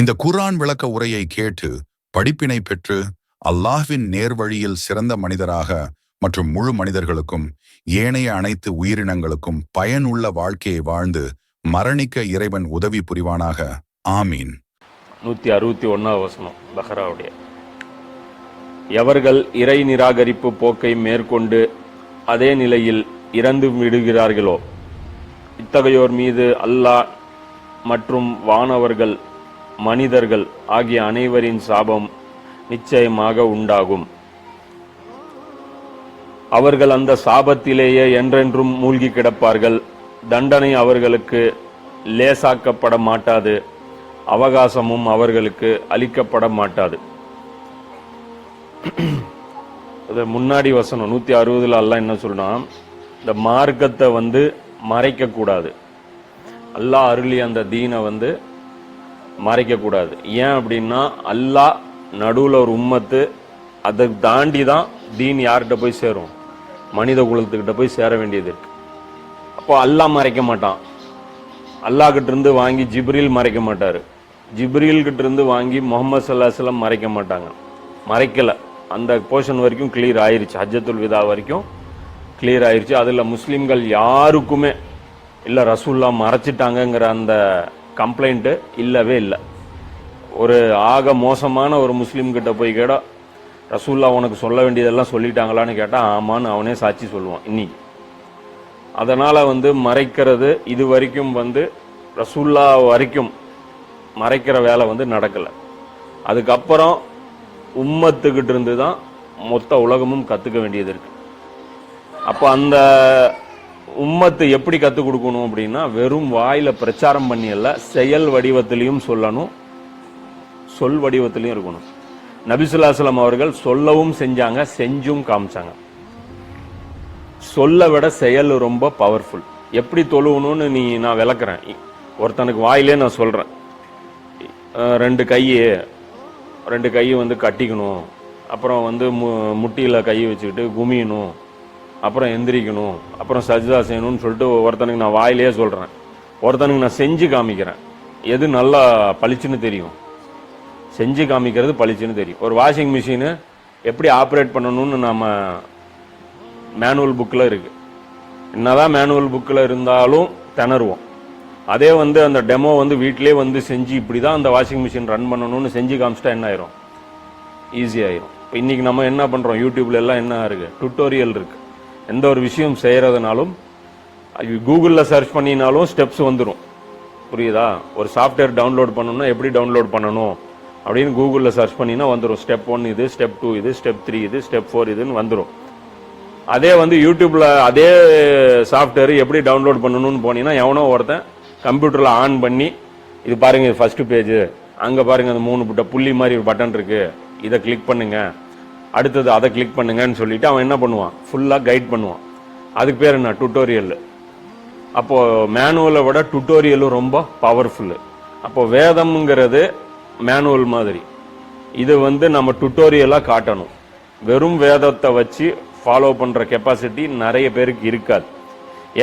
இந்த குர்ஆன் விளக்க உரையை கேட்டு படிப்பினை பெற்று அல்லாஹ்வின் நேர்வழியில் சிறந்த மனிதராக மற்றும் முழு மனிதர்களுக்கும் ஏனைய அனைத்து உயிரினங்களுக்கும் பயனுள்ள வாழ்க்கையை வாழ்ந்து மரணிக்க இறைவன் உதவி புரிவானாக. ஆமீன். நூற்றி அறுபத்தி ஒன்றாவது வசனம் பஹ்ராவுடைய. எவர்கள் இறை நிராகரிப்பு போக்கை மேற்கொண்டு அதே நிலையில் இறந்து விடுகிறார்களோ இத்தகையோர் மீது அல்லாஹ் மற்றும் வானவர்கள் மனிதர்கள் ஆகிய அனைவரின் சாபம் நிச்சயமாக உண்டாகும். அவர்கள் அந்த சாபத்திலேயே என்றென்றும் மூழ்கி கிடப்பார்கள். தண்டனை அவர்களுக்கு லேசாக்கப்பட மாட்டாது. அவகாசமும் அவர்களுக்கு அளிக்கப்பட மாட்டாது. அது முன்னாடி வசனம் நூற்றி அறுபதுல எல்லாம் என்ன சொல்லணும் இந்த மார்க்கத்தை வந்து மறைக்க கூடாது அல்லாஹ் அருளி அந்த தீனை வந்து மறைக்கக்கூடாது. ஏன் அப்படின்னா அல்லாஹ் நடுவில் ஒரு உம்மத்து அதை தாண்டி தான் தீன் யார்கிட்ட போய் சேரும். மனித குலத்துக்கிட்ட போய் சேர வேண்டியது இருக்கு. அப்போ அல்லாஹ் மறைக்க மாட்டான். அல்லாஹ் இருந்து வாங்கி ஜிப்ரில் மறைக்க மாட்டார். ஜிப்ரீல் இருந்து வாங்கி முகமது சல்லாஸ்லாம் மறைக்க மாட்டாங்க. மறைக்கலை. அந்த போர்ஷன் வரைக்கும் கிளியர் ஆயிடுச்சு ஹஜ்ஜத்துல் விதா வரைக்கும் கிளியர் ஆயிடுச்சு அதில் முஸ்லீம்கள் யாருக்குமே இல்லை ரசூல்லா மறைச்சிட்டாங்கங்கிற அந்த கம்ப்ளைண்ட்டு இல்லவே இல்லை. ஒரு ஆக மோசமான ஒரு முஸ்லீம்கிட்ட போய் கேட்டால் ரசூல்லா உனக்கு சொல்ல வேண்டியதெல்லாம் சொல்லிட்டாங்களான்னு கேட்டால் ஆமான்னு அவனே சாட்சி சொல்லுவான் இன்னைக்கு. அதனால் வந்து மறைக்கிறது இது வரைக்கும் வந்து ரசூல்லா வரைக்கும் மறைக்கிற வேலை வந்து நடக்கலை. அதுக்கப்புறம் உம்மத்துக்கிட்டு இருந்து தான் மொத்த உலகமும் கற்றுக்க வேண்டியது இருக்குது அப்போ அந்த உம்மத்து எப்படி கற்றுக் கொடுக்கணும் அப்படின்னா வெறும் வாயில் பிரச்சாரம் பண்ணியல்ல செயல் வடிவத்திலையும் சொல்லணும். சொல் வடிவத்திலையும் இருக்கணும். நபிசுல்லாஸ்லாம் அவர்கள் சொல்லவும் செஞ்சாங்க செஞ்சும் காமிச்சாங்க. சொல்ல விட செயல் ரொம்ப பவர்ஃபுல் எப்படி தொழுவணும்னு நீ நான் விளக்குறேன். ஒருத்தனுக்கு வாயிலே நான் சொல்கிறேன் ரெண்டு கையை ரெண்டு கையை வந்து கட்டிக்கணும். அப்புறம் வந்து மு முட்டியில் கை வச்சுக்கிட்டு குமியணும். அப்புறம் எந்திரிக்கணும் அப்புறம் சஜிதா செய்யணும்னு சொல்லிட்டு ஒருத்தனுக்கு நான் வாயிலேயே சொல்கிறேன் ஒருத்தனுக்கு நான் செஞ்சு காமிக்கிறேன். எது நல்லா பளிச்சுன்னு தெரியும். செஞ்சு காமிக்கிறது பளிச்சுன்னு தெரியும். ஒரு வாஷிங் மிஷினு எப்படி ஆப்ரேட் பண்ணணும்னு நம்ம மேனுவல் புக்கில் இருக்குது என்னதான் மேனுவல் புக்கில் இருந்தாலும் திணறுவோம். அதே வந்து அந்த டெமோ வந்து வீட்டிலே வந்து செஞ்சு இப்படி தான் அந்த வாஷிங் மிஷின் ரன் பண்ணணும்னு செஞ்சு காமிச்சிட்டா என்ன ஆயிரும்? ஈஸி இப்போ இன்றைக்கி நம்ம என்ன பண்ணுறோம் யூடியூப்ல எல்லாம் என்ன இருக்குது டுட்டோரியல் இருக்குது எந்த ஒரு விஷயம் செய்கிறதுனாலும் கூகுளில் சர்ச் பண்ணினாலும் ஸ்டெப்ஸ் வந்துடும் புரியுதா? ஒரு சாஃப்ட்வேர் டவுன்லோட் பண்ணணும்னா எப்படி டவுன்லோட் பண்ணணும்? அப்படின்னு கூகுளில் சர்ச் பண்ணினா வந்துடும் ஸ்டெப் ஒன் இது ஸ்டெப் டூ இது ஸ்டெப் த்ரீ இது ஸ்டெப் ஃபோர் இதுன்னு வந்துடும் அதே வந்து யூடியூப்பில் அதே சாஃப்ட்வேர் எப்படி டவுன்லோட் பண்ணணும்னு போனீங்கன்னா எவனோ ஒருத்தன் கம்ப்யூட்டரில் ஆன் பண்ணி இது பாருங்கள் இது ஃபஸ்ட்டு பேஜு அங்கே பாருங்கள் அந்த மூணு புட்ட புள்ளி மாதிரி ஒரு பட்டன் இருக்குது இதை கிளிக் பண்ணுங்கள் அடுத்தது அதை கிளிக் பண்ணுங்கன்னு சொல்லிட்டு அவன் என்ன பண்ணுவான்? ஃபுல்லாக கைட் பண்ணுவான். அதுக்கு பேர் என்ன? டுட்டோரியல் அப்போது மேனுவலை விட டுட்டோரியலும் ரொம்ப பவர்ஃபுல்லு அப்போது வேதம்ங்கிறது மேனுவல் மாதிரி. இது வந்து நம்ம டுட்டோரியலாக காட்டணும். வெறும் வேதத்தை வச்சு ஃபாலோ பண்ணுற கெப்பாசிட்டி நிறைய பேருக்கு இருக்காது.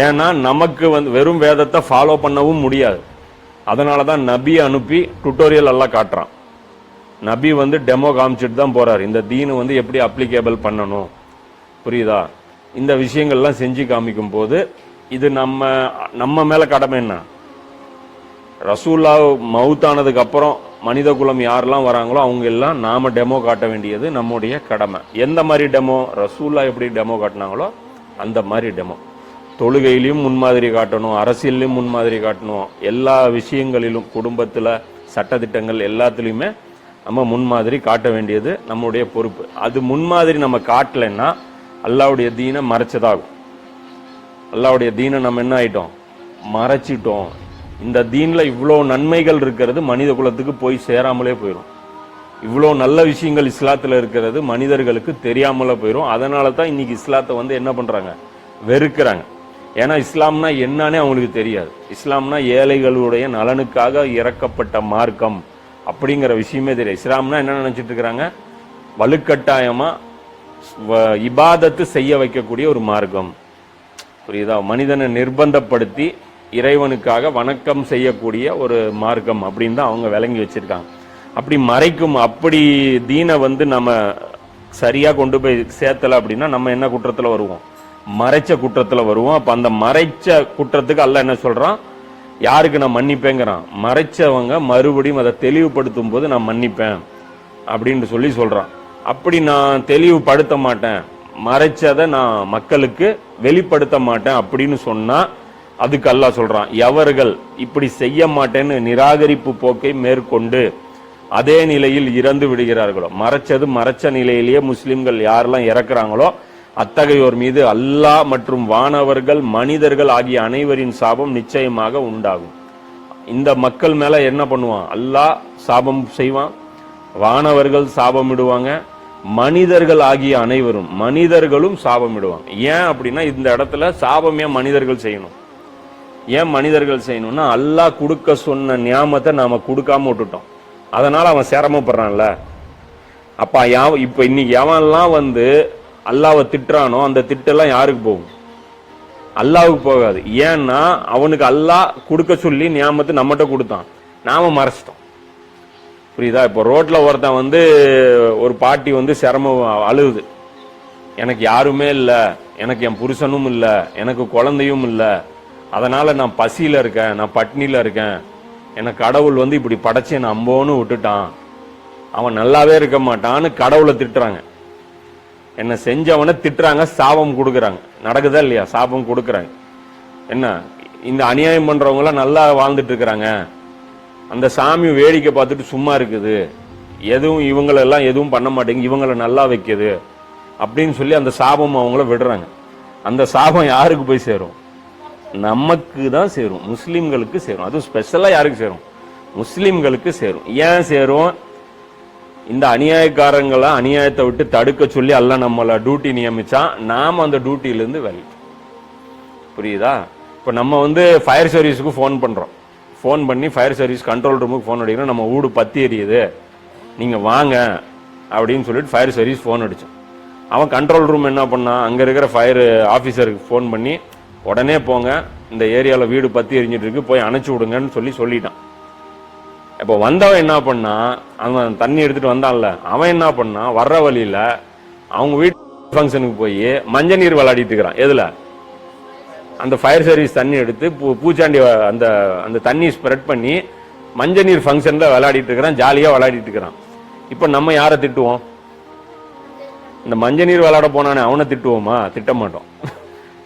ஏன்னா நமக்கு வந்து வெறும் வேதத்தை ஃபாலோ பண்ணவும் முடியாது. அதனால தான் நபி அனுப்பி டுட்டோரியல் எல்லாம் காட்டுறான். நபி வந்து டெமோ காமிச்சிட்டு தான் போகிறார் இந்த தீனு வந்து எப்படி அப்ளிகேபிள் பண்ணணும்? புரியுதா? இந்த விஷயங்கள்லாம் செஞ்சு காமிக்கும் போது இது நம்ம நம்ம மேலே கடமை என்ன? ரசூல்லா மவுத்தானதுக்கு அப்புறம் மனித குலம் யாரெல்லாம் வராங்களோ அவங்க எல்லாம் நாம டெமோ காட்ட வேண்டியது நம்முடைய கடமை. எந்த மாதிரி டெமோ ரசூல்லா எப்படி டெமோ காட்டினாங்களோ அந்த மாதிரி டெமோ தொழுகையிலையும் முன்மாதிரி காட்டணும் அரசியல்லையும் முன்மாதிரி காட்டணும். எல்லா விஷயங்களிலும் குடும்பத்தில் சட்டத்திட்டங்கள் எல்லாத்துலேயுமே நம்ம முன்மாதிரி காட்ட வேண்டியது நம்முடைய பொறுப்பு. அது முன்மாதிரி நம்ம காட்டலைன்னா அல்லாவுடைய தீனை மறைச்சதாகும். அல்லாவுடைய தீனை நம்ம என்ன ஆயிட்டோம்? மறைச்சிட்டோம். இந்த தீனில் இவ்வளோ நன்மைகள் இருக்கிறது மனித குலத்துக்கு போய் சேராமலே போயிடும் இவ்வளோ நல்ல விஷயங்கள் இஸ்லாத்தில் இருக்கிறது மனிதர்களுக்கு தெரியாமலே போயிடும் அதனால தான் இன்னைக்கு இஸ்லாத்தை வந்து என்ன பண்ணுறாங்க வெறுக்கிறாங்க. ஏன்னா இஸ்லாம்னா என்னன்னே அவங்களுக்கு தெரியாது. இஸ்லாம்னா ஏழைகளுடைய நலனுக்காக இறக்கப்பட்ட மார்க்கம். அப்படிங்கிற விஷயமே தெரியாது இஸ்லாம்னா என்ன நினைச்சிட்டு இருக்கிறாங்க வலுக்கட்டாயமா வ- இபாதத்து செய்ய வைக்கக்கூடிய ஒரு மார்க்கம். புரியுதா? மனிதனை நிர்பந்தப்படுத்தி இறைவனுக்காக வணக்கம் செய்யக்கூடிய ஒரு மார்க்கம் அப்படின்னு தான் அவங்க விளங்கி வச்சிருக்காங்க. அப்படி மறைக்கும் அப்படி தீனை வந்து நம்ம சரியாக கொண்டு போய் சேர்த்தல அப்படின்னா நம்ம என்ன குற்றத்தில் வருவோம்? மறைச்ச குற்றத்தில் வருவோம். அப்போ அந்த மறைச்ச குற்றத்துக்கு அல்ல என்ன சொல்கிறான் யாருக்கு நான் மன்னிப்பேங்கிறான் மறைச்சவங்க மறுபடியும் அதை தெளிவுபடுத்தும் போது நான் மன்னிப்பேன் அப்படின்னு சொல்லி சொல்கிறான் அப்படி நான் தெளிவுபடுத்த மாட்டேன். மறைச்சதை நான் மக்களுக்கு வெளிப்படுத்த மாட்டேன் அப்படின்னு சொன்னால் அதுக்கு அல்லா சொல்கிறான் எவர்கள் இப்படி செய்ய மாட்டேன்னு நிராகரிப்பு போக்கை மேற்கொண்டு அதே நிலையில் இறந்து விடுகிறார்களோ? மறைச்சது மறைச்ச நிலையிலேயே முஸ்லீம்கள் யாரெல்லாம் இறக்குறாங்களோ அத்தகையோர் மீது அல்லாஹ் மற்றும் வானவர்கள் மனிதர்கள் ஆகிய அனைவரின் சாபம் நிச்சயமாக உண்டாகும். இந்த மக்கள் மேல என்ன பண்ணுவான்? அல்லாஹ் சாபம் செய்வான் வானவர்கள் சாபமிடுவாங்க மனிதர்கள் ஆகிய அனைவரும் மனிதர்களும் சாபமிடுவாங்க. ஏன் அப்படின்னா இந்த இடத்துல சாபம் ஏன் மனிதர்கள் செய்யணும்? ஏன் மனிதர்கள் செய்யணும்னா அல்லாஹ் கொடுக்க சொன்ன நியாமத்தை நாம கொடுக்காம விட்டுட்டோம். அதனால அவன் சிரமப்படுறான்ல. அப்ப யாவ இப்ப இன்னைக்கு எவன்லாம் வந்து அல்லாவை திட்டுறானோ அந்த திட்டெல்லாம் யாருக்கு போகும்? அல்லாவுக்கு போகாது. ஏன்னா அவனுக்கு அல்லாஹ் கொடுக்க சொல்லி ஞாபகத்தை நம்மகிட்ட கொடுத்தான். நாம மறைச்சிட்டோம். புரியுதா? இப்போ ரோட்டில் ஒருத்தன் வந்து ஒரு பாட்டி வந்து சிரமம் அழுகுது. எனக்கு யாருமே இல்லை. எனக்கு என் புருஷனும் இல்லை. எனக்கு குழந்தையும் இல்லை. அதனால் நான் பசியில் இருக்கேன். நான் பட்னியில் இருக்கேன். எனக்கு கடவுள் வந்து இப்படி படைச்சி நம்போன்னு அம்போன்னு விட்டுட்டான். அவன் நல்லாவே இருக்க மாட்டான்னு கடவுளை திட்டுறாங்க. என்ன செஞ்சவனை திட்டுறாங்க சாபம் கொடுக்குறாங்க. நடக்குதா இல்லையா? சாபம் கொடுக்குறாங்க. என்ன? இந்த அநியாயம் பண்ணுறவங்களாம் நல்லா வாழ்ந்துட்டு இருக்கிறாங்க. அந்த சாமி வேடிக்கை பார்த்துட்டு சும்மா இருக்குது. எதுவும் இவங்களெல்லாம் எதுவும் பண்ண மாட்டேங்குது இவங்கள நல்லா வைக்குது. அப்படின்னு சொல்லி அந்த சாபம் அவங்கள விடுறாங்க. அந்த சாபம் யாருக்கு போய் சேரும்? நமக்கு தான் சேரும். முஸ்லீம்களுக்கு சேரும். அதுவும் ஸ்பெஷலாக யாருக்கு சேரும்? முஸ்லீம்களுக்கு சேரும். ஏன் சேரும்? இந்த அநியாயக்காரங்களை அநியாயத்தை விட்டு தடுக்க சொல்லி அல்ல நம்மளை டியூட்டி நியமித்தான் நாம் அந்த டியூட்டியிலேருந்து வெளி. புரியுதா? இப்போ நம்ம வந்து ஃபயர் சர்வீஸுக்கு ஃபோன் பண்ணுறோம் ஃபோன் பண்ணி ஃபயர் சர்வீஸ் கண்ட்ரோல் ரூமுக்கு ஃபோன் அடிக்கிறோம். நம்ம வீடு பத்தி எரியுது. நீங்கள் வாங்க அப்படின்னு சொல்லிட்டு ஃபயர் சர்வீஸ் ஃபோன் அடிச்சோம் அவன் கண்ட்ரோல் ரூம் என்ன பண்ணான் அங்கே இருக்கிற ஃபயர் ஆஃபீஸருக்கு ஃபோன் பண்ணி உடனே போங்க. இந்த ஏரியாவில் வீடு பத்தி எரிஞ்சிட்டு இருக்கு. போய் அணைச்சி விடுங்கன்னு சொல்லி சொல்லிட்டான். இப்போ வந்தவன் என்ன பண்ணா அவன் தண்ணி எடுத்துட்டு வந்தான்ல அவன் என்ன பண்ணா வர்ற வழியில அவங்க வீட்டு ஃபங்க்ஷனுக்கு போய் மஞ்சள் நீர் விளையாடிட்டு இருக்கிறான். எதுல? அந்த ஃபயர் சர்வீஸ் தண்ணி எடுத்து பூ பூச்சாண்டி அந்த அந்த தண்ணி ஸ்ப்ரெட் பண்ணி மஞ்சள் நீர் ஃபங்க்ஷன்ல விளையாடிட்டு இருக்கிறான் ஜாலியாக விளையாடிட்டு இருக்கிறான். இப்போ நம்ம யாரை திட்டுவோம்? இந்த மஞ்சள் நீர் விளையாட போனானே அவனை திட்டுவோமா? திட்ட மாட்டோம்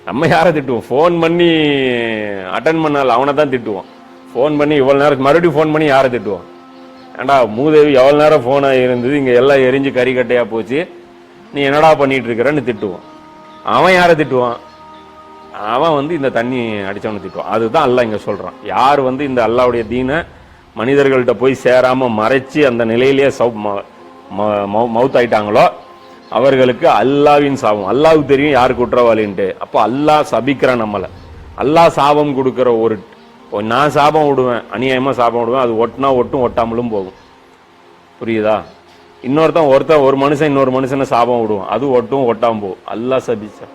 நம்ம யாரை திட்டுவோம்? ஃபோன் பண்ணி அட்டன் பண்ணால அவனை தான் திட்டுவோம். ஃபோன் பண்ணி இவ்வளோ நேரம் மறுபடியும் ஃபோன் பண்ணி யாரை திட்டுவோம் ஏண்டா மூதேவி எவ்வளோ நேரம் ஃபோனாக இருந்தது இங்கே எல்லாம் எரிஞ்சு கறிக்கட்டையாக போச்சு. நீ என்னடா பண்ணிகிட்டு இருக்கிறன்னு திட்டுவோம் அவன் யாரை திட்டுவான்? அவன் வந்து இந்த தண்ணி அடித்தவனை திட்டுவான். அதுதான் அல்லாஹ் இங்கே சொல்கிறான் யார் வந்து இந்த அல்லாவுடைய தீனை மனிதர்கள்ட்ட போய் சேராமல் மறைச்சி அந்த நிலையிலேயே சௌ ம- ம- மௌ- மவுத் ஆயிட்டாங்களோ அவர்களுக்கு அல்லாவின் சாபம். அல்லாவுக்கு தெரியும் யார் குற்றவாளின்ட்டு. அப்போ அல்லாஹ் சபிக்கிறான் நம்மளை. அல்லாஹ் சாபம் கொடுக்குற ஒரு நான் சாபம் விடுவேன் அநியாயமாக சாபம் விடுவேன் அது ஒட்டினா ஒட்டும் ஒட்டாமலும் போகும். புரியுதா? இன்னொருத்தன் ஒருத்தன் ஒரு மனுஷன் இன்னொரு மனுஷனை சாபம் விடுவான். அது ஒட்டும் ஒட்டாம போகும். அல்லாஹ் சபிச்சா.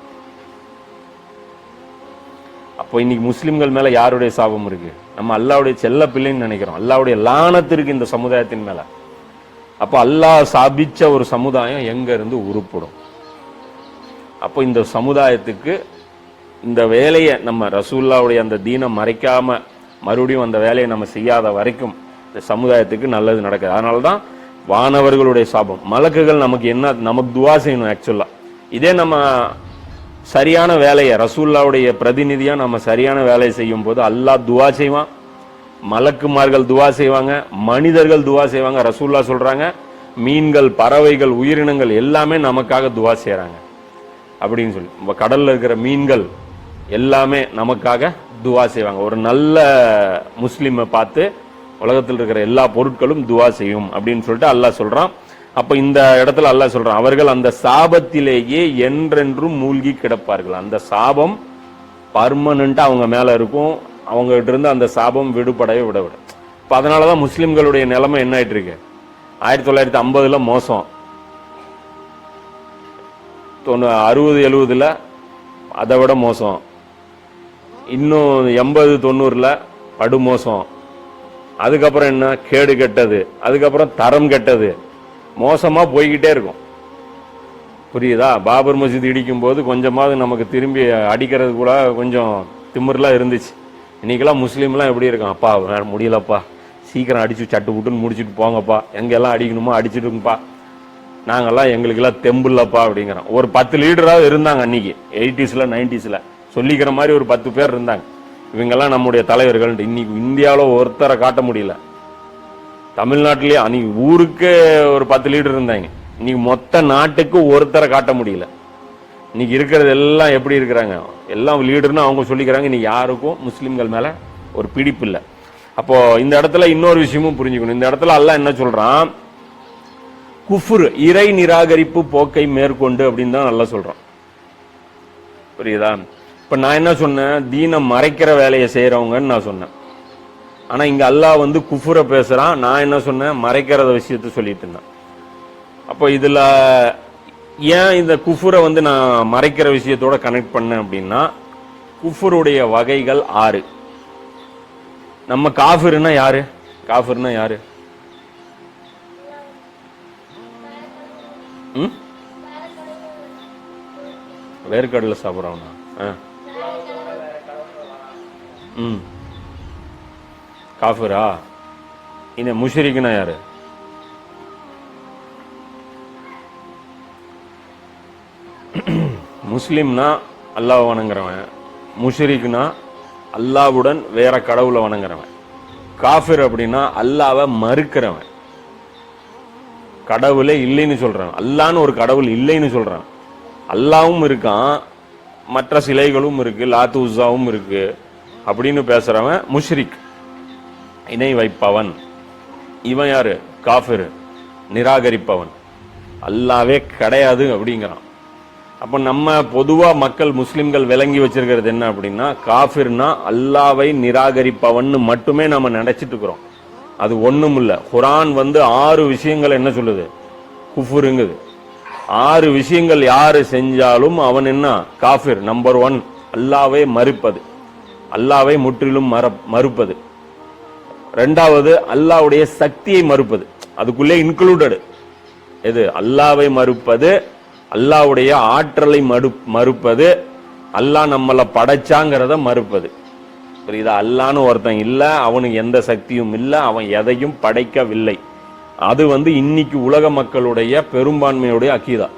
அப்போ இன்னைக்கு முஸ்லீம்கள் மேலே யாருடைய சாபம் இருக்கு? நம்ம அல்லாவுடைய செல்ல பிள்ளைன்னு நினைக்கிறோம். அல்லாவுடைய லானத்து இருக்கு இந்த சமுதாயத்தின் மேலே. அப்போ அல்லாஹ் சாபிச்ச ஒரு சமுதாயம் எங்கேருந்து உருப்படும்? அப்போ இந்த சமுதாயத்துக்கு இந்த வேலையை நம்ம ரசூல்லாவுடைய அந்த தீனம் மறைக்காமல் மறுபடியும் அந்த வேலையை நம்ம செய்யாத வரைக்கும் இந்த சமுதாயத்துக்கு நல்லது நடக்குது. அதனால தான் வானவர்களுடைய சாபம். மலக்குகள் நமக்கு என்ன நமக்கு துவா செய்யணும் ஆக்சுவலாக இதே நம்ம சரியான வேலையை ரசூல்லாவுடைய பிரதிநிதியாக நம்ம சரியான வேலையை செய்யும் போது அல்லாஹ் துவா செய்வான். மலக்குமார்கள் துவா செய்வாங்க மனிதர்கள் துவா செய்வாங்க ரசூல்லா சொல்கிறாங்க மீன்கள் பறவைகள் உயிரினங்கள் எல்லாமே நமக்காக துவா செய்கிறாங்க அப்படின்னு சொல்லி கடலில் இருக்கிற மீன்கள் எல்லாமே நமக்காக துவா செய்வாங்க. ஒரு நல்ல முஸ்லீமை பார்த்து உலகத்தில் இருக்கிற எல்லா பொருட்களும் துவா செய்யும் அப்படின்னு சொல்லிட்டு அல்லாஹ் சொல்கிறான் அப்போ இந்த இடத்துல அல்லாஹ் சொல்கிறான் அவர்கள் அந்த சாபத்திலேயே என்றென்றும் மூழ்கி கிடப்பார்கள். அந்த சாபம் பர்மனண்ட்டாக அவங்க மேலே இருக்கும். அவங்ககிட்ட இருந்து அந்த சாபம் விடுபடவே விட விட அதனால் தான் முஸ்லீம்களுடைய நிலைமை என்ன ஆயிட்டு இருக்கு? ஆயிரத்தி தொள்ளாயிரத்தி ஐம்பதுல மோசம். தொண்ணூ அறுபது எழுபதில் அதை விட மோசம். இன்னும் எண்பது தொண்ணூறில் படுமோசம் அதுக்கப்புறம் என்ன? கேடு கெட்டது. அதுக்கப்புறம் தரம் கெட்டது. மோசமாக போய்கிட்டே இருக்கும். புரியுதா? பாபர் மசூதி இடிக்கும் போது கொஞ்சமாவது நமக்கு திரும்பி அடிக்கிறது கூட கொஞ்சம் திமிரெலாம் இருந்துச்சு. இன்றைக்கெல்லாம் முஸ்லீம்லாம் எப்படி இருக்கான் அப்பா வேற முடியலப்பா. சீக்கிரம் அடித்து சட்டு விட்டுன்னு முடிச்சுட்டு போங்கப்பா. எங்கெல்லாம் அடிக்கணுமோ அடிச்சுட்டுங்கப்பா நாங்கள்லாம் எங்களுக்கெல்லாம் தெம்புல்லப்பா அப்படிங்கிறோம். ஒரு பத்து லீடராக இருந்தாங்க அன்றைக்கி எயிட்டிஸில் நைன்டிஸில் சொல்லிக்கிற மாதிரி ஒரு பத்து பேர் இருந்தாங்க. இவங்கெல்லாம் நம்முடைய தலைவர்கள். இன்னைக்கு இந்தியாவில் ஒருத்தரை காட்ட முடியல. தமிழ்நாட்டிலேயே அன்னைக்கு ஊருக்கு ஒரு பத்து லீடர் இருந்தாங்க. இன்னைக்கு மொத்த நாட்டுக்கு ஒருத்தரை காட்ட முடியல. இன்னைக்கு இருக்கிறது எல்லாம் எப்படி இருக்கிறாங்க? எல்லாம் லீடர்னு அவங்க சொல்லிக்கிறாங்க. இன்னைக்கு யாருக்கும் முஸ்லீம்கள் மேலே ஒரு பிடிப்பு இல்லை. அப்போது இந்த இடத்துல இன்னொரு விஷயமும் புரிஞ்சுக்கணும். இந்த இடத்துல எல்லாம் என்ன சொல்கிறான் குஃபுர் இறை நிராகரிப்பு போக்கை மேற்கொண்டு அப்படின்னு தான் நல்லா சொல்கிறோம் புரியுதா? இப்போ நான் என்ன சொன்னேன்? தீனை மறைக்கிற வேலையை செய்கிறவங்கன்னு நான் சொன்னேன். ஆனால் இங்கே அல்லாஹ் வந்து குஃபுரை பேசுகிறான் நான் என்ன சொன்னேன்? மறைக்கிறத விஷயத்த சொல்லிட்டு இருந்தேன். அப்போ இதில் ஏன் இந்த குஃபுரை வந்து நான் மறைக்கிற விஷயத்தோட கனெக்ட் பண்ணேன் அப்படின்னா குஃபுருடைய வகைகள் ஆறு. நம்ம காஃபிர்னா யாரு? காஃபிர்னா யாரு? ம்? வேர்க்கடலை சாப்பிட்றவனா? ஆ. ம். காஃபரா? இந்த முஷரிக்குனா யாரு? முஸ்லீம்னா அல்லாஹ் வணங்குறவன். முஷரிக்னா அல்லாவுடன் வேற கடவுளை வணங்குறவன். காஃபிர் அப்படின்னா அல்லாவை மறுக்கிறவன். கடவுளே இல்லைன்னு சொல்கிறான் அல்லான்னு ஒரு கடவுள் இல்லைன்னு சொல்கிறான் அல்லாவும் இருக்கான். மற்ற சிலைகளும் இருக்குது லாத்து உஸாவும் இருக்கு. அப்படின்னு பேசுகிறவன் முஷ்ரிக். இணை வைப்பவன். இவன் யார்? காஃபிர். நிராகரிப்பவன். அல்லாவே கிடையாது அப்படிங்கிறான். அப்போ நம்ம பொதுவாக மக்கள் முஸ்லிம்கள் விளங்கி வச்சிருக்கிறது என்ன அப்படின்னா காஃபிர்னா அல்லாவை நிராகரிப்பவன் மட்டுமே நம்ம நினச்சிட்டு இருக்கிறோம். அது ஒன்றும் இல்லை. குரான் வந்து ஆறு விஷயங்கள் என்ன சொல்லுது? குஃபுருங்குது. ஆறு விஷயங்கள் யார் செஞ்சாலும் அவன் என்ன? காஃபிர் நம்பர் ஒன் அல்லாவை மறுப்பது. அல்லாவை முற்றிலும் மற மறுப்பது. ரெண்டாவது அல்லாவுடைய சக்தியை மறுப்பது. அதுக்குள்ளே இன்க்ளூடடு எது? அல்லாவை மறுப்பது அல்லாவுடைய ஆற்றலை மறு மறுப்பது அல்லாஹ் நம்மளை படைச்சாங்கிறத மறுப்பது. புரியுதா? அல்லான்னு ஒருத்தன் இல்லை அவனுக்கு எந்த சக்தியும் இல்லை அவன் எதையும் படைக்கவில்லை. அது வந்து இன்னைக்கு உலக மக்களுடைய பெரும்பான்மையுடைய அக்கீதா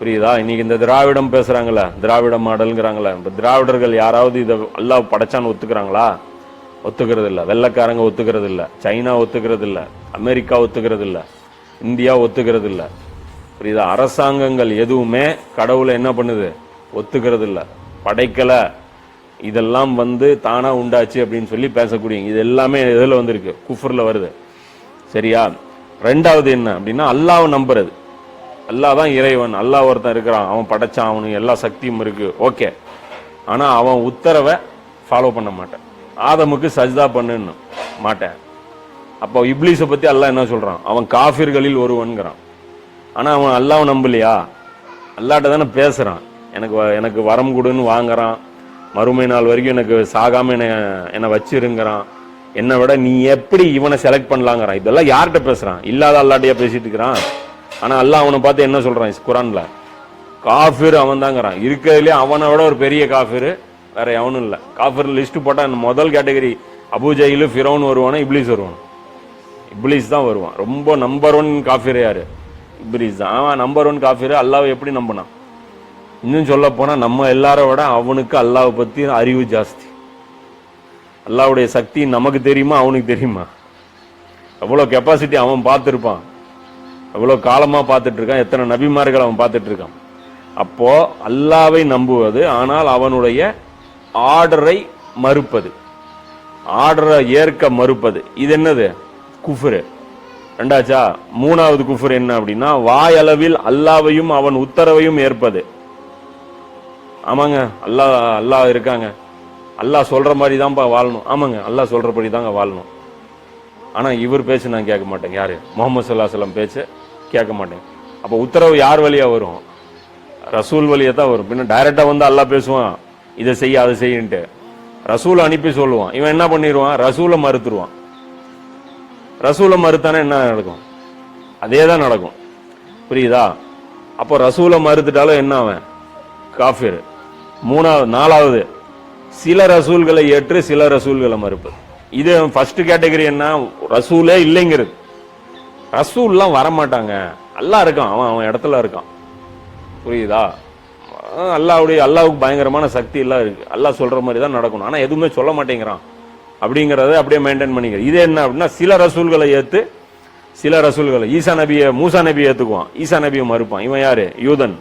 புரியுதா? இன்னைக்கு இந்த திராவிடம் பேசுகிறாங்களே திராவிட மாடலுங்கிறாங்களே இப்போ திராவிடர்கள் யாராவது இதை எல்லாம் படைச்சான்னு ஒத்துக்கிறாங்களா? ஒத்துக்கிறது இல்லை வெள்ளக்காரங்க ஒத்துக்கிறது இல்லை சைனா ஒத்துக்கிறது இல்லை அமெரிக்கா ஒத்துக்கிறது இல்லை இந்தியா ஒத்துக்கிறது இல்லை புரியுதா? அரசாங்கங்கள் எதுவுமே கடவுளை என்ன பண்ணுது? ஒத்துக்கிறது இல்லை படைக்கலை. இதெல்லாம் வந்து தானாக உண்டாச்சு அப்படின்னு சொல்லி பேசக்கூடிய இது எல்லாமே இதில் வந்திருக்கு? குஃபரில் வருது. சரியா? ரெண்டாவது என்ன அப்படின்னா அல்லாவை நம்புறது. அல்லா தான் இறைவன். அல்லாஹ் ஒருத்தன் இருக்கிறான். அவன் படைச்சான் அவனுக்கு எல்லா சக்தியும் இருக்குது ஓகே. ஆனால் அவன் உத்தரவை ஃபாலோ பண்ண மாட்டேன். ஆதமுக்கு சஜ்தா பண்ணுன்னு மாட்டேன். அப்போ இப்ளீஸை பற்றி அல்லாஹ் என்ன சொல்கிறான் அவன் காஃபிர்களில் ஒருவன்கிறான். ஆனால் அவன் அல்லாஹ் நம்பலையா? அல்லாட்ட தானே பேசுகிறான் எனக்கு வ- எனக்கு வரம் கொடுன்னு வாங்குறான். மறுமை நாள் வரைக்கும் எனக்கு சாகாமல் என்னை என்னை வச்சிருங்கிறான். என்னை விட நீ எப்படி இவனை செலக்ட் பண்ணலாங்கிறான்? இதெல்லாம் யார்கிட்ட பேசுகிறான் இல்லாத அல்லாட்டையா பேசிட்டு இருக்கிறான்? ஆனால் அல்லாஹ் அவனை பார்த்து என்ன சொல்கிறான் குரானில் காஃபிர் அவன் தாங்கிறான் இருக்கிறதுலே அவனை விட ஒரு பெரிய காஃபிர் வேற எவனும் இல்லை. காஃபிர் லிஸ்ட் போட்டால் முதல் கேட்டகரி அபுஜயிலு ஃபிரோன் வருவானா இப்ளீஸ் வருவான். இப்லீஸ் தான் வருவான். ரொம்ப நம்பர் ஒன் காஃபிர் யார்? இப்லீஸ் தான். அவன் நம்பர் ஒன் காஃபிர். அல்லாவை எப்படி நம்பினான்? இன்னும் சொல்ல போனால் நம்ம எல்லாரை விட அவனுக்கு அல்லாவை பற்றி அறிவு ஜாஸ்தி. அல்லாவுடைய சக்தி நமக்கு தெரியுமா அவனுக்கு தெரியுமா? எவ்வளோ கெப்பாசிட்டி அவன் பார்த்துருப்பான். எவ்வளோ காலமாக பார்த்துட்டு இருக்கான். எத்தனை நபிமார்கள் அவன் பார்த்துட்டு இருக்கான். அப்போ அல்லாவை நம்புவது ஆனால் அவனுடைய ஆர்டரை மறுப்பது. ஆர்டரை ஏற்க மறுப்பது. இது என்னது? குஃபுரு. ரெண்டாச்சா? மூணாவது குஃபுர் என்ன அப்படின்னா வாயளவில் அல்லாவையும் அவன் உத்தரவையும் ஏற்பது. ஆமாங்க. அல்லாஹ் அல்லாஹ் இருக்காங்க. அல்லாஹ் சொல்ற மாதிரி தான்ப்பா வாழணும். ஆமாங்க. அல்லாஹ் சொல்றபடி தாங்க வாழணும். ஆனால் இவர் பேச்சு நான் கேட்க மாட்டேன். யாரு? முகமது சல்லாஹ் சொல்லம் பேச்சு. கேட்க மாட்டேன் அப்போ உத்தரவு யார் வழியாக வரும்? ரசூல் வழியாக தான் வரும். பின்ன டைரெக்டாக வந்து அல்லா பேசுவான். இதை செய்ய அதை செய்யுன்ட்டு. ரசூலை அனுப்பி சொல்லுவான். இவன் என்ன பண்ணிடுவான் ரசூலை மறுத்துருவான். ரசூலை மறுத்தானே என்ன நடக்கும்? அதே தான் நடக்கும். புரியுதா? அப்போ ரசூலை மறுத்துட்டாலும் என்ன அவன்? காஃபிர். மூணாவது நாலாவது. சில ரசூல்களை ஏற்று சில ரசூல்களை மறுப்பது இது ஃபர்ஸ்ட் கேட்டகரி என்ன? ரசூலே இல்லைங்கிறது. ரசூல்லாம் வரமாட்டாங்க. அல்லா இருக்கான் அவன் அவன் இடத்துல இருக்கான். புரியுதா? அல்லாவுடைய அல்லாவுக்கு பயங்கரமான சக்தி எல்லாம் இருக்கு. அல்லாஹ் சொல்ற மாதிரி தான் நடக்கணும். ஆனால் எதுவுமே சொல்ல மாட்டேங்கிறான். அப்படிங்கிறத அப்படியே மெயின்டைன் பண்ணிக்கிறது இது என்ன அப்படின்னா சில ரசூல்களை ஏற்று சில ரசூல்களை. ஈசா நபியை மூசா நபியை ஏற்றுக்குவான் ஈசா நபியை மறுப்பான். இவன் யாரு? யூதன்.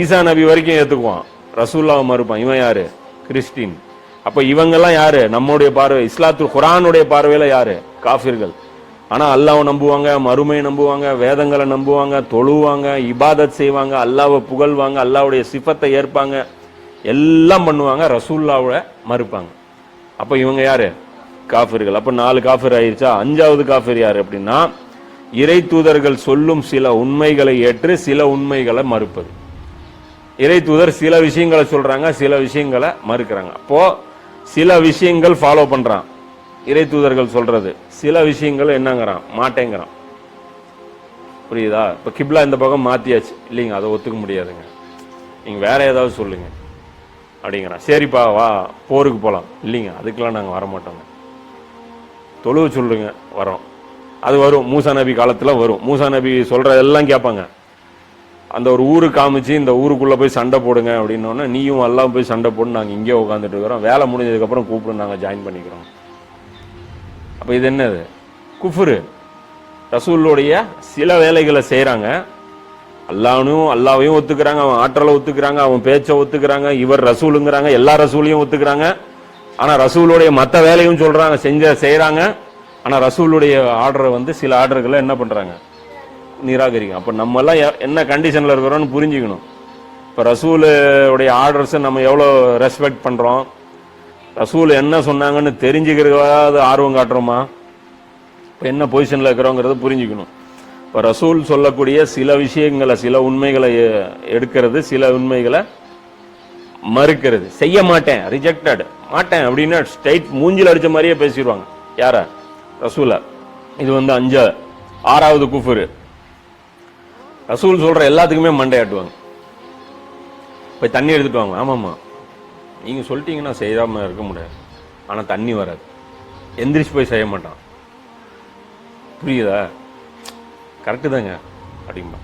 ஈசா நபி வரைக்கும் ஏற்றுக்குவான் ரசூல்லாவை மறுப்பான். இவன் யாரு? கிறிஸ்டின். அப்போ இவங்கெல்லாம் யாரு? நம்முடைய பார்வை இஸ்லாத்து குரானுடைய பார்வையில் யாரு? காஃபிர்கள். ஆனால் அல்லாவை நம்புவாங்க மறுமையை நம்புவாங்க வேதங்களை நம்புவாங்க தொழுவாங்க இபாதத் செய்வாங்க அல்லாவை புகழ்வாங்க அல்லாஹ்வுடைய சிஃபத்தை ஏற்பாங்க எல்லாம் பண்ணுவாங்க ரசூல்லாவோட மறுப்பாங்க. அப்போ இவங்க யார்? காஃபிர்கள். அப்போ நாலு காஃபிர் ஆயிடுச்சா அஞ்சாவது காஃபிர் யார் அப்படின்னா இறை தூதர்கள் சொல்லும் சில உண்மைகளை ஏற்று சில உண்மைகளை மறுப்பது. இறை தூதர் சில விஷயங்களை சொல்கிறாங்க சில விஷயங்களை மறுக்கிறாங்க. அப்போது சில விஷயங்கள் ஃபாலோ பண்ணுறான் இறை தூதர்கள் சொல்றது. சில விஷயங்கள் என்னங்கிறான்? மாட்டேங்கிறான். புரியுதா? இப்போ கிப்லா இந்த பக்கம் மாத்தியாச்சு. இல்லைங்க அதை ஒத்துக்க முடியாதுங்க. நீங்க வேற ஏதாவது சொல்லுங்க. அப்படிங்கிறான். சரிப்பா வா போருக்கு போகலாம் இல்லைங்க அதுக்கெல்லாம் நாங்கள் வர மாட்டோங்க தொழுவ சொல்லுங்க வரோம். அது வரும். மூசா நபி காலத்தில் வரும். மூசா நபி சொல்கிறதெல்லாம் கேட்பாங்க. அந்த ஒரு ஊரு காமிச்சு இந்த ஊருக்குள்ளே போய் சண்டை போடுங்க அப்படின்னோடனே நீயும் எல்லாம் போய் சண்டை போட்டு நாங்கள் இங்கே உட்காந்துட்டு இருக்கிறோம். வேலை முடிஞ்சதுக்கப்புறம் கூப்பிடு ஜாயின் பண்ணிக்கிறோம். அப்போ இது என்னது? குஃபுரு. ரசூலுடைய சில வேலைகளை செய்கிறாங்க அல்லானும் அல்லாவையும் ஒத்துக்கிறாங்க அவன் ஆற்றலை ஒத்துக்கிறாங்க அவன் பேச்சை ஒத்துக்கிறாங்க இவர் ரசூலுங்கிறாங்க எல்லா ரசூலையும் ஒத்துக்கிறாங்க. ஆனால் ரசூலுடைய மற்ற வேலையும் சொல்கிறாங்க செஞ்ச செய்கிறாங்க ஆனால் ரசூலுடைய ஆர்டரை வந்து சில ஆர்டர்களை என்ன பண்ணுறாங்க நிராகரிக்கும் அப்போ நம்மெல்லாம் என்ன கண்டிஷனில் இருக்கிறோன்னு புரிஞ்சுக்கணும். இப்போ ரசூலுடைய ஆர்டர்ஸை நம்ம எவ்வளோ ரெஸ்பெக்ட் பண்ணுறோம் ரசூல் என்ன சொன்னாங்கன்னு தெரிஞ்சுக்கிறதாவது ஆர்வம் காட்டுறோமா? இப்போ என்ன பொசிஷனில் இருக்கிறோங்கிறத புரிஞ்சுக்கணும். இப்போ ரசூல் சொல்லக்கூடிய சில விஷயங்களை சில உண்மைகளை எ- எடுக்கிறது சில உண்மைகளை மறுக்கிறது. செய்ய மாட்டேன் ரிஜெக்டட் மாட்டேன் அப்படின்னு ஸ்ட்ரைட் மூஞ்சில் அடித்த மாதிரியே பேசிடுவாங்க. யார? ரசூலா. இது வந்து அஞ்சா ஆறாவது குஃபுரு. ரசூல் சொல்கிற எல்லாத்துக்குமே மண்டையாட்டுவாங்க. போய் தண்ணி எடுத்துட்டு வாங்க. ஆமாம்மா. நீங்கள் சொல்லிட்டீங்கன்னா செய்யாமல் இருக்க முடியாது. ஆனால் தண்ணி வராது. எந்திரிச்சு போய் செய்ய மாட்டான். புரியுதா? கரெக்டு தாங்க அப்படிம்பா.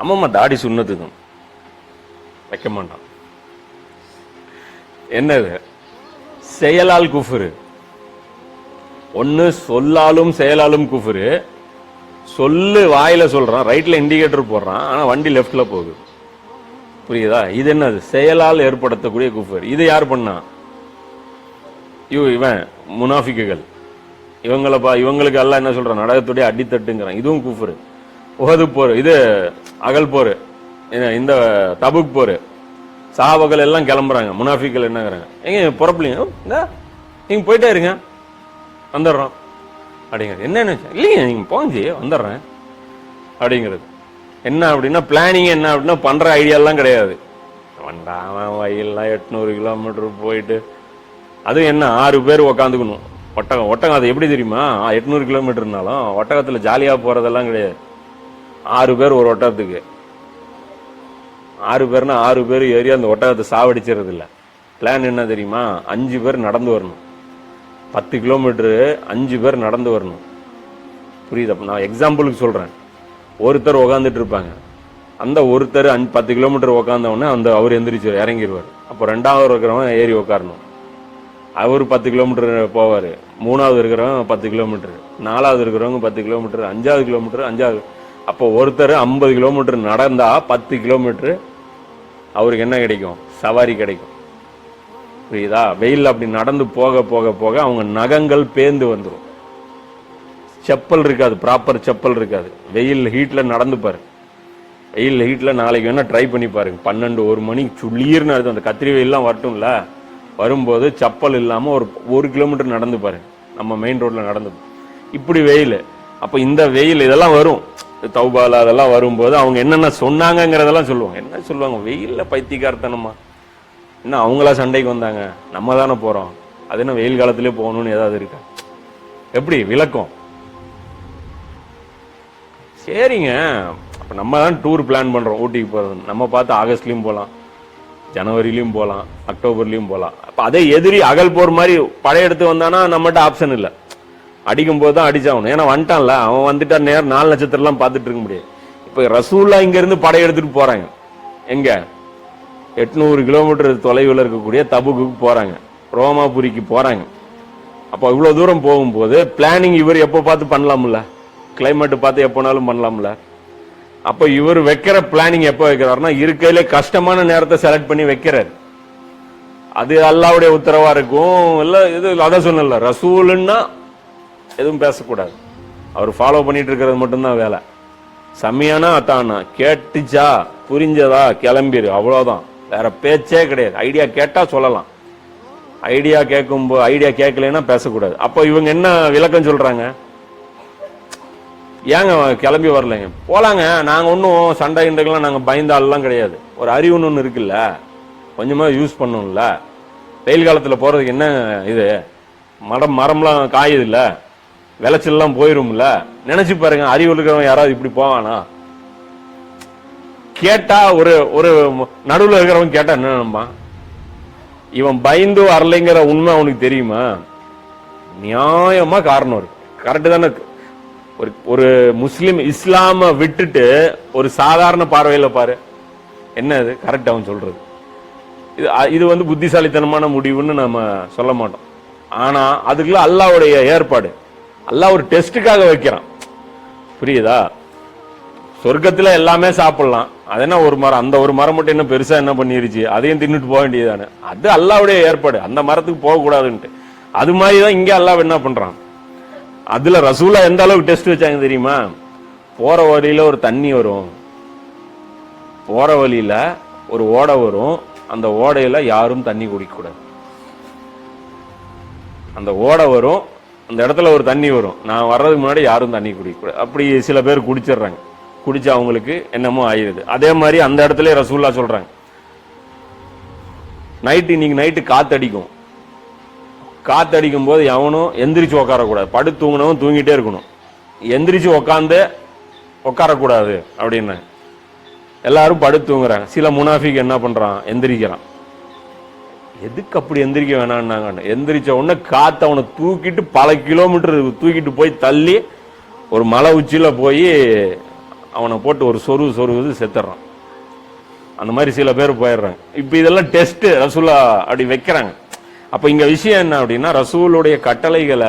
ஆமாம்மா தாடி சுண்ணத்து தான் வைக்க மாட்டான். என்னது? செயலால் குஃபுரு. ஒன்னு சொல்லாலும் செயலாலும் குஃபுரு. சொல்லு வாயில் சொல்கிறான் ரைட்டில் இண்டிகேட்டர் போடுறான் ஆனால் வண்டி லெஃப்டில் போகுது. புரியுதா? இது என்னது? செயலால் ஏற்படுத்தக்கூடிய குஃபர். இது யார் பண்ணா? ஐயோ இவன் முனாஃபிக்குகள். இவங்களப்பா இவங்களுக்கு எல்லாம் என்ன சொல்கிறான் நடகத்துடைய அடித்தட்டுங்கிறான். இதுவும் குஃபர். உகது போர். இது அகல் போர். இந்த தபுக் போர். சாபகள் எல்லாம் கிளம்புறாங்க. முனாஃபிக்கள் என்னங்கிறாங்க. எங்க புறப்பலிங்க இந்த நீங்கள் போயிட்டே இருங்க. வந்துடுறோம் அப்படிங்கிறது. என்னென்ன இல்லைங்க நீங்கள் போஞ்சி வந்துடுறேன். அப்படிங்கிறது. என்ன அப்படின்னா பிளானிங் என்ன அப்படின்னா பண்ற ஐடியாலாம் கிடையாது. வந்தான் வயல்லாம் எட்நூறு கிலோமீட்டர் போயிட்டு அதுவும் என்ன ஆறு பேர் உக்காந்துக்கணும். ஒட்டகம் ஒட்டகம் அது எப்படி தெரியுமா? எட்நூறு கிலோமீட்டர்னாலும் ஒட்டகத்தில் ஜாலியாக போறதெல்லாம் கிடையாது. ஆறு பேர் ஒரு ஒட்டகத்துக்கு. ஆறு பேர்னா ஆறு பேர் ஏறி அந்த ஒட்டகத்தை சாவடிச்சிடறது இல்லை பிளான் என்ன தெரியுமா? அஞ்சு பேர் நடந்து வரணும். பத்து கிலோமீட்டரு அஞ்சு பேர் நடந்து வரணும். புரியுது? நான் எக்ஸாம்பிளுக்கு சொல்கிறேன் ஒருத்தர் உக்காந்துட்டு இருப்பாங்க அந்த ஒருத்தர் அஞ்சு பத்து கிலோமீட்டர் உக்காந்தவொடனே அந்த அவர் எந்திரிச்சு இறங்கிடுவார் அப்போ ரெண்டாவது இருக்கிறவன் ஏறி உட்காரணும் அவர் பத்து கிலோமீட்டர் போவார். மூணாவது இருக்கிறவன் பத்து கிலோமீட்டர். நாலாவது இருக்கிறவங்க பத்து கிலோமீட்டர். அஞ்சாவது கிலோமீட்டர் அஞ்சாவது. அப்போ ஒருத்தர் ஐம்பது கிலோமீட்டர் நடந்தால் பத்து கிலோமீட்டர் அவருக்கு என்ன கிடைக்கும்? சவாரி கிடைக்கும். புரியுதா? வெயில் அப்படி நடந்து போக போக போக அவங்க நகங்கள் பேந்து வந்துடும் செப்பல் இருக்காது ப்ராப்பர் செப்பல் இருக்காது. வெயில் ஹீட்டில் நடந்து பாரு. வெயில் ஹீட்டில் நாளைக்கு வேணால் ட்ரை பண்ணி பாருங்க. பன்னெண்டு ஒரு மணிக்கு சுளீர்னு அது அந்த கத்திரி வெயில்லாம் வரட்டும்ல? வரும்போது செப்பல் இல்லாமல் ஒரு ஒரு கிலோமீட்டர் நடந்து பாருங்க நம்ம மெயின் ரோட்டில் நடந்து இப்படி வெயில். அப்போ இந்த வெயில் இதெல்லாம் வரும். தௌபால அதெல்லாம் வரும்போது அவங்க என்னென்ன சொன்னாங்கங்கிறதெல்லாம் சொல்லுவாங்க. என்ன சொல்லுவாங்க? வெயிலில் பைத்தியக்காரத்தனமா? என்ன அவங்களா சண்டைக்கு வந்தாங்க? நம்ம தானே போகிறோம் அது என்ன வெயில் காலத்திலே போகணும்னு ஏதாவது இருக்கா? எப்படி? விளக்கம். சரிங்க. அப்போ நம்ம தான் டூர் பிளான் பண்ணுறோம் ஊட்டிக்கு போகிறது நம்ம பார்த்து ஆகஸ்ட்லேயும் போகலாம் ஜனவரிலையும் போகலாம் அக்டோபர்லேயும் போகலாம் அப்போ அதே எதிரி அகல் போர் மாதிரி படையெடுத்து வந்தானா நம்மகிட்ட ஆப்ஷன் இல்லை. அடிக்கும் போது தான் அடிச்சாகணும். ஏன்னா வந்துட்டான்ல. அவன் வந்துட்டா நேரம் நாலு நட்சத்திரம்லாம் பார்த்துட்டு இருக்க முடியாது. இப்போ ரசூல்லா இங்கேருந்து படையெடுத்துட்டு போகிறாங்க எங்கே? எட்நூறு கிலோமீட்டர் தொலைவில் இருக்கக்கூடிய தபுக்கு போகிறாங்க ரோமாபுரிக்கு போகிறாங்க அப்போ இவ்வளோ தூரம் போகும்போது பிளானிங் இவர் எப்போ பார்த்து பண்ணலாம்ல கிளைமேட்டு பார்த்து எப்போனாலும் பண்ணலாம்ல. அப்போ இவர் வைக்கிற பிளானிங் எப்போ வைக்கிறாருன்னா இருக்கையில கஷ்டமான நேரத்தை செலக்ட் பண்ணி வைக்கிறாரு. அது அல்லாவுடைய உத்தரவா இருக்கும். இல்லை இது அதான் சொன்னல ரசூலுன்னா எதுவும் பேசக்கூடாது. அவர் ஃபாலோ பண்ணிட்டு இருக்கிறது மட்டும்தான் வேலை. செம்மையானா அத்தானா கேட்டுச்சா புரிஞ்சதா கிளம்பிரு அவ்வளோதான் வேற பேச்சே கிடையாது. ஐடியா கேட்டால் சொல்லலாம். ஐடியா கேட்கும்போது ஐடியா கேட்கலன்னா பேசக்கூடாது. அப்போ இவங்க என்ன விளக்கம் சொல்றாங்க? ஏங்க கிளம்பி வரலைங்க? போலாங்க. நாங்கள் ஒன்றும் சண்டை கிண்டைக்கெல்லாம் நாங்கள் பயந்த ஆள்லாம் கிடையாது. ஒரு அறிவுன்னு ஒன்று இருக்குல்ல? கொஞ்சமாக யூஸ் பண்ணணும்ல வெயில் காலத்தில் போகிறதுக்கு என்ன இது? மரம் மரம்லாம் காயுது இல்ல விளைச்சல்லாம் போயிரும்ல? நினச்சி பாருங்க அறிவு இருக்கிறவங்க யாராவது இப்படி போவானா? கேட்டா ஒரு ஒரு நடுவில் இருக்கிறவங்க கேட்டா என்ன நினைப்பான் இவன் பயந்து வரலைங்கிற உண்மை அவனுக்கு தெரியுமா? நியாயமா காரணம் இருக்கு. கரெக்டு தானே ஒரு ஒரு முஸ்லீம் இஸ்லாமை விட்டுட்டு ஒரு சாதாரண பார்வையில் பாரு. என்ன அது? கரெக்ட் அவன் சொல்கிறது இது இது வந்து புத்திசாலித்தனமான முடிவுன்னு நம்ம சொல்ல மாட்டோம். ஆனால் அதுக்குள்ள அல்லாவுடைய ஏற்பாடு. அல்லாஹ் ஒரு டெஸ்ட்டுக்காக வைக்கிறான். புரியுதா? சொர்க்கத்தில் எல்லாமே சாப்பிடலாம். அது என்ன ஒரு மரம்? அந்த ஒரு மரம் மட்டும் என்ன பெருசாக என்ன பண்ணிருச்சு? அதையும் தின்னுட்டு போக வேண்டியதுதானே. அது அல்லாவுடைய ஏற்பாடு. அந்த மரத்துக்கு போகக்கூடாதுன்ட்டு. அது மாதிரி தான் இங்கே அல்லாஹ் என்ன பண்ணுறான் அதுல ரசூலா எந்த அளவுக்கு டெஸ்ட் வச்சாங்க தெரியுமா? போற வழியில ஒரு தண்ணி வரும். போற வழியில ஒரு ஓடை வரும். அந்த ஓடையில யாரும் தண்ணி குடிக்கக்கூடாது அந்த ஓடை வரும். அந்த இடத்துல ஒரு தண்ணி வரும். நான் வர்றதுக்கு முன்னாடி யாரும் தண்ணி குடிக்கக்கூடாது அப்படி சில பேர் குடிச்சிடுறாங்க. குடிச்சு அவங்களுக்கு என்னமோ ஆயிடுது அதே மாதிரி அந்த இடத்துல ரசூல்லா சொல்றாங்க. நைட்டு இன்னைக்கு நைட்டு காத்தடிக்கும். காத்தடிக்கும் போது எவனும் எந்திரிச்சு உட்காரக்கூடாது படு தூங்கினவன் தூங்கிட்டே இருக்கணும். எந்திரிச்சு உக்காந்து உட்காரக்கூடாது அப்படின்னு. எல்லாரும் படு தூங்குறாங்க. சில முனாஃபிக்கு என்ன பண்ணுறான் எந்திரிக்கிறான். எதுக்கு அப்படி எந்திரிக்க வேணாம்னாங்க எந்திரிச்ச உடனே காற்று அவனை தூக்கிட்டு பல கிலோமீட்டர் தூக்கிட்டு போய் தள்ளி ஒரு மலை உச்சியில் போய் அவனை போட்டு ஒரு சொருவு சொருவுது செத்துறான். அந்த மாதிரி சில பேர் போயிடுறாங்க. இப்போ இதெல்லாம் டெஸ்ட்டு. ரசூலா அப்படி வைக்கிறாங்க. அப்போ இங்கே விஷயம் என்ன அப்படின்னா ரசூலுடைய கட்டளைகளை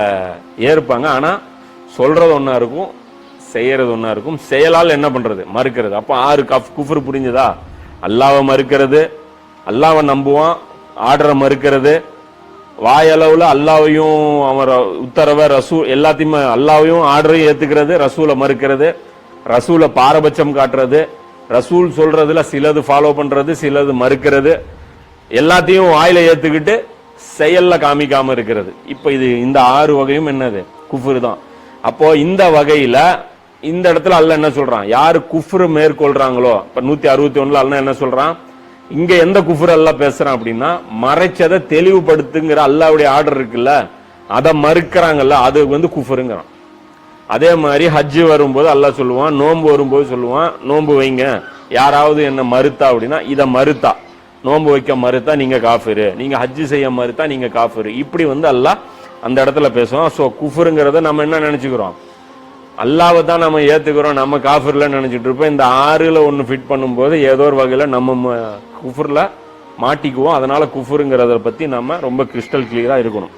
ஏற்பாங்க. ஆனால் சொல்றது ஒன்றா இருக்கும் செய்யறது ஒன்றா இருக்கும். செயலால் என்ன பண்றது? மறுக்கிறது. அப்போ ஆறு கஃப் குஃபர் புரிஞ்சதா? அல்லாவை மறுக்கிறது அல்லாவை நம்புவான் ஆர்டரை மறுக்கிறது. வாயளவில் அல்லாவையும் அவன் ர- உத்தரவை ரசூ எல்லாத்தையுமே அல்லாவையும் ஆர்டரையும் ஏற்றுக்கிறது ரசூலை மறுக்கிறது ரசூலை பாரபட்சம் காட்டுறது ரசூல் சொல்றதுல சிலது ஃபாலோ பண்றது சிலது மறுக்கிறது. எல்லாத்தையும் வாயில ஏற்றுக்கிட்டு செயலில் காமிக்காமல் இருக்கிறது. இப்போ இது இந்த ஆறு வகையும் என்னது? குஃபுரு தான். அப்போது இந்த வகையில் இந்த இடத்துல அல்ல என்ன சொல்கிறான் யார் குஃப்ரு மேற்கொள்கிறாங்களோ இப்போ நூற்றி அறுபத்தி ஒன்றில் அல்ல என்ன சொல்கிறான் இங்கே எந்த குஃபுர் எல்லாம் பேசுகிறான் அப்படின்னா மறைச்சதை தெளிவுபடுத்துங்கிற அல்லாவுடைய ஆர்டர் இருக்குல்ல அதை மறுக்கிறாங்கல்ல அது வந்து குஃபருங்கிறான். அதே மாதிரி ஹஜ்ஜு வரும்போது அல்லா சொல்லுவான் நோன்பு வரும்போது சொல்லுவான் நோன்பு வைங்க. யாராவது என்ன மறுத்தா அப்படின்னா இதை மறுத்தா. நோன்பு வைக்க மறுத்தா நீங்க காஃபிரு. நீங்க ஹஜ்ஜு செய்ய மறுத்தா நீங்க காஃபிரு. இப்படி வந்து அல்லாஹ் அந்த இடத்துல பேசுவோம் ஸோ குஃபருங்கிறத நம்ம என்ன நினைச்சுக்கிறோம்? அல்லாவை தான் நம்ம ஏத்துக்கிறோம். நம்ம காஃபிரில் நினைச்சிட்டு இருப்போம். இந்த ஆறுல ஒன்று ஃபிட் பண்ணும்போது ஏதோ ஒரு வகையில் நம்ம ம- மாட்டிக்குவோம். அதனால குஃபருங்கிறத பத்தி நம்ம ரொம்ப கிறிஸ்டல் கிளியராக இருக்கணும்.